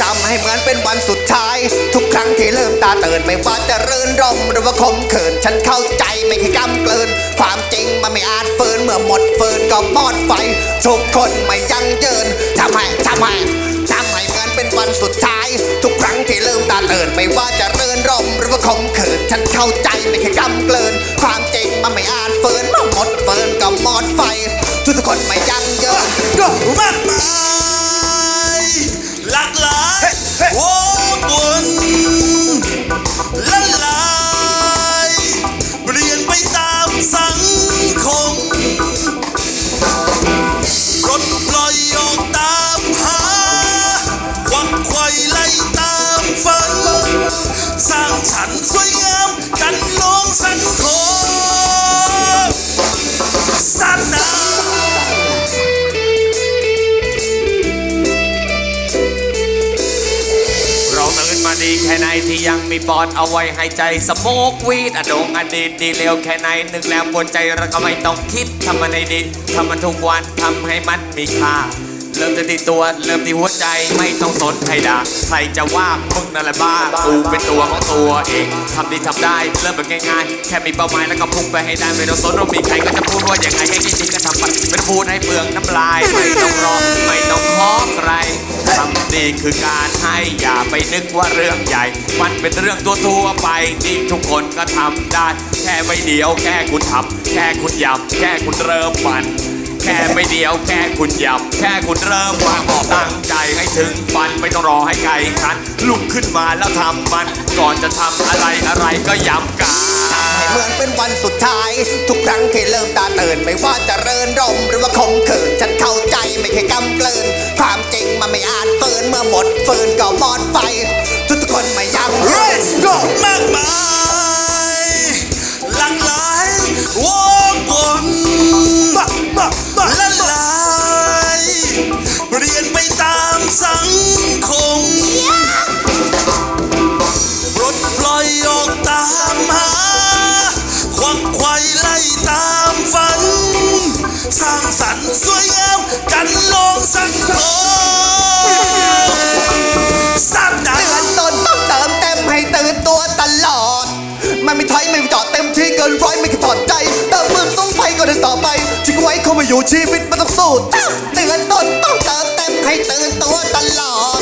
จำให้เหมือนเป็นวันสุดท้าย ทุกครั้งที่เริ่มตาเตือนไม่ว่าจะรื่นรมหรือว่าคมเขิน ฉันเข้าใจไม่เคยกำเกิน ความจริงมันไม่อาจฝืนเมื่อหมดฟืนก็มอดไฟทุกคนไม่ยั่งยืนทำให้ทำให้ เข้าใจไม่เคยกำเกิน ความจริงมันไม่อาจฝืนเมื่อหมดฟืนก็มอดไฟ ทุกคนไม่ยั่งยืนมากมายหลากหลายโอ้กวนละลายเปลี่ยนไปตามสังคมรถปล่อยออกตามหาควักไขว่ไล่ตา ดีแค่ไหนที่ยังมีปอดเอาไว้ให้ใจสโมกวีดอดงอดีตดีเร็วแค่ไหนนึกแล้วปวดใจเราก็ไม่ต้องคิดทำมันในดินทำมันทุกวันทำให้มันมีค่าเริ่มจากที่ตัวเริ่มที่หัวใจไม่ต้องสนใครด่าใครจะว่ามึงนั่นแหละบ้ากูเป็นตัวของตัวเองทำดีทำได้เริ่มแบบง่ายๆแค่มีเป้าหมายแล้วก็พุ่งไปให้ได้ไม่ต้องสนว่ามีใครก็จะพูดว่าอย่างไงแค่คิดจริงก็ทำไปไม่ต้องพูดให้เปลืองน้ำลายไม่ต้องรอ ทำดีคือการให้อย่าไปนึกว่าเรื่องใหญ่ มันเป็นเรื่องตัวทั่วไปที่ทุกคนก็ทำได้ แค่ไม่เดียวแค่คุณทำแค่คุณยำแค่คุณเริ่มมันแค่ไม่เดียวแค่คุณย้ำแค่คุณเริ่มมันตั้งใจให้ถึงฝันไม่ต้องรอให้ไกลคันลุกขึ้นมาแล้วทำมัน ก่อนจะทำอะไรอะไรก็ย้ำกันให้เหมือนเป็นวันสุดท้าย ทุกครั้งที่เริ่มตาตื่นไม่ว่าจะเรินรมหรือว่าคมเขินฉันเข้าใจไม่เคยกำเกลินความจริงมันไม่อา หมดฟืนก็มอดไฟ ทุกทุกคนไม่ยังยืน Let's go มากมายหลากหลายวกวนละลายเปลี่ยนไปตามสังคมปลดปล่อยออกตามหา ควักไขว่ไล่ตามฝัน สร้างสรรค์สวยงามกันลองสังคม กินร้อยไม่เคยถอดใจเติมมือต้องไปก็เดินต่อไปจิตไว้เขามาอยู่ชีวิตมันต้องสู้เตือนตนต้องเติมเต็มให้ตื่นตัวตลอด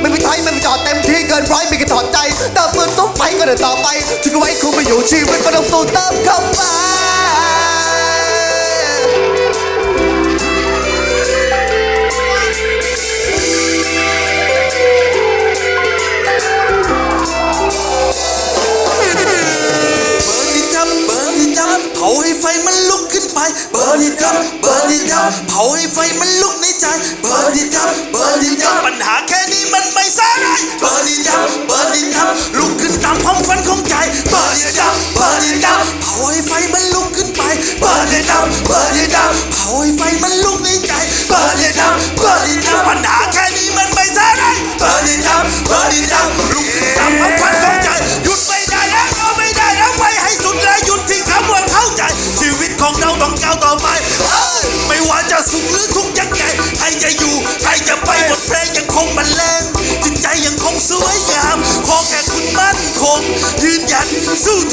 ไม่มีท้ายไม่มีจอดเต็มที่เกินร้อยไม่เคยถอดใจเติมมือต้องไปก็เดินต่อไปจิตไว้เขามาอยู่ชีวิตมันต้องสู้เติมเข้าไป เบิร์นดิดับ เบิร์นดิดับ เผาให้ไฟมันลุกในใจ เบิร์นดิดับ เบิร์นดิดับ ปัญหาแค่นี้มันไม่สายเบิร์นดิดับ เบิร์นดิดับ ลุกขึ้นตามความฝันของใจ เบิร์นดิดับ เบิร์นดิดับ เผาให้ไฟ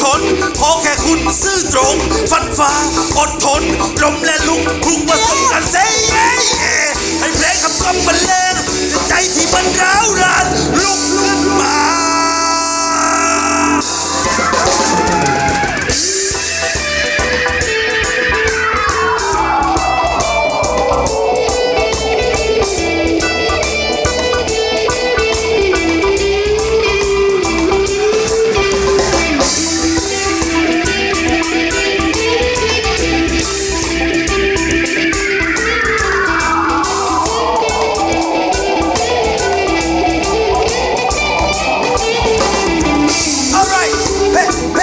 ทนขอแค่คุณซื่อตรง ฟันฟ้าอดทนลมและลุกพลุกผสมกันเซ่ให้เพลงคำกำบรรเลงใจที่มันร้าวราน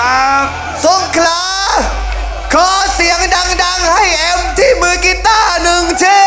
ครับสงขลาขอเสียงดัง ๆ ให้แอมที่มือกีตาร์หนึ่งเช่